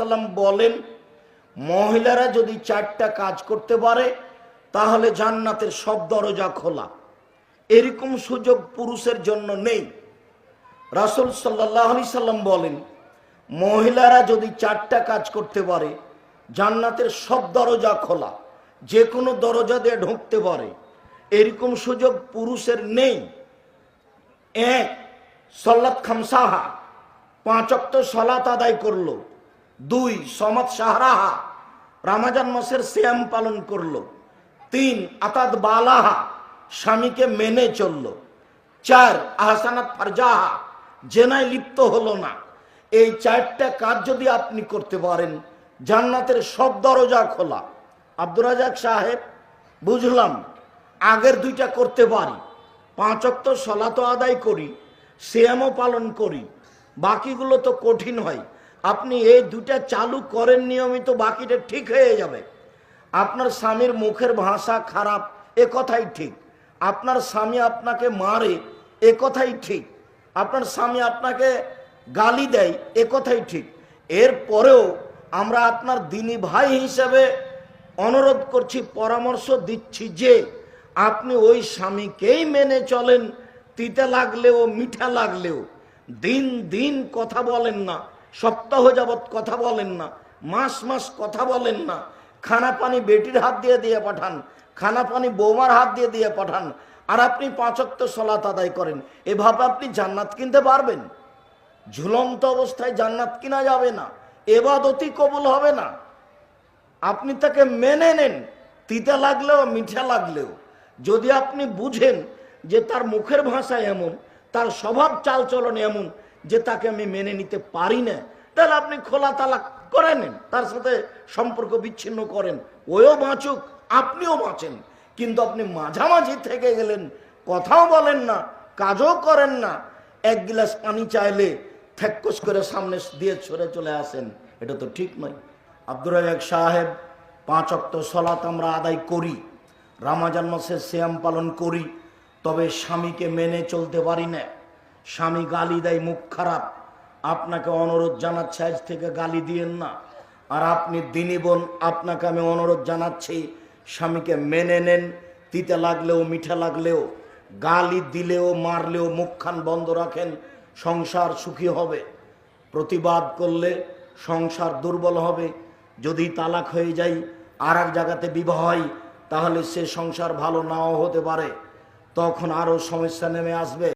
সাল্লাম বলেন, মহিলারা যদি চারটা কাজ করতে পারে, তাহলে জান্নাতের সব দরজা খোলা। এরকম সুযোগ পুরুষের জন্য নেই। রাসুল সাল্লাহ আলি সাল্লাম বলেন, মহিলারা যদি চারটা কাজ করতে পারে, জান্নাতের সব দরজা খোলা যে কোনো দরজা দিয়ে ঢুকতে পারে। এরকম সুযোগ পুরুষের নেই। এক সল্লাত খামসাহা। পাঁচ অক্ত সলাত আদায় করল। দুই, সমাত সাহারাহা রামাজান মাসের শ্যাম পালন করল। তিন আতাদ বালাহা, স্বামীকে মেনে চলল। চার, আহসানাত ফারজাহা, জেনায় লিপ্ত হলো না। এই চারটা কাজ যদি আপনি করতে পারেন, জান্নাতের সব দরজা খোলা। আব্দুর রাজাক সাহেব, বুঝলাম, আগের দুইটা করতে পারি। পাঁচ অক্ত সলাত আদায় করি শ্যামও পালন করি। বাকিগুলো তো কঠিন হয়। আপনি এই দুটা চালু করেন নিয়মিত, বাকিটা ঠিক হয়ে যাবে। আপনার স্বামীর মুখের ভাষা খারাপ, এ কথাই ঠিক। আপনার স্বামী আপনাকে মারে, এ কথাই ঠিক। আপনার স্বামী আপনাকে গালি দেয়, এ কথাই ঠিক। এর পরেও আমরা আপনার দিনী ভাই হিসেবে অনুরোধ করছি, পরামর্শ দিচ্ছি যে, আপনি ওই স্বামীকেই মেনে চলেন। তিতে লাগলেও, মিঠা লাগলেও। দিন দিন কথা বলেন না। সপ্তাহ যাবৎ কথা বলেন না, মাস মাস কথা বলেন না। খানা পানি বেটির হাত দিয়ে দিয়ে পাঠান, খানা পানি বৌমার হাত দিয়ে দিয়ে পাঠান, আর আপনি পাঁচক্ত সলাত আদায় করেন। এভাবে আপনি জান্নাত কিনতে পারবেন। ঝুলন্ত অবস্থায় জান্নাত কিনা যাবে না এবাদতি কবুল হবে না। আপনি তাকে মেনে নেন, তিতা লাগলেও, মিঠা লাগলেও। যদি আপনি বুঝেন যে তার মুখের ভাষা এমন, তার স্বভাব চালচলন এমন যে তাকে আমি মেনে নিতে পারি না, তাহলে আপনি খোলা তালাক করে নেন, তার সাথে সম্পর্ক বিচ্ছিন্ন করেন। ওও বাঁচুক, আপনিও বাঁচেন। কিন্তু আপনি মাঝামাঝি থেকে গেলেন, কথাও বলেন না, কাজও করেন না। এক গিলাস পানি চাইলে থ্যাক্কস করে সামনে দিয়ে সরে চলে আসেন। এটা তো ঠিক নয়। আব্দুর রাজাক সাহেব, পাঁচ অক্ত সলাত আমরা আদায় করি, রামাজান মাসে শ্যাম পালন করি, তবে স্বামীকে মেনে চলতে পারি না। স্বামী গালি দেয়, মুখ খারাপ। আপনাকে অনুরোধ জানাচ্ছে, আজ থেকে গালি দিয়েন না। আর আপনি দিনী বোন, আপনাকে আমি অনুরোধ জানাচ্ছি, স্বামীকে মেনে নেন, তিতে লাগলেও, মিঠা লাগলেও, গালি দিলেও, মারলেও মুখখান বন্ধ রাখেন, সংসার সুখী হবে। প্রতিবাদ করলে সংসার দুর্বল হবে। যদি তালাক হয়ে যায় আর এক জায়গাতে বিবাহ হয়, তাহলে সে সংসার ভালো নাও হতে পারে। তখন আরও সমস্যা নেমে আসবে।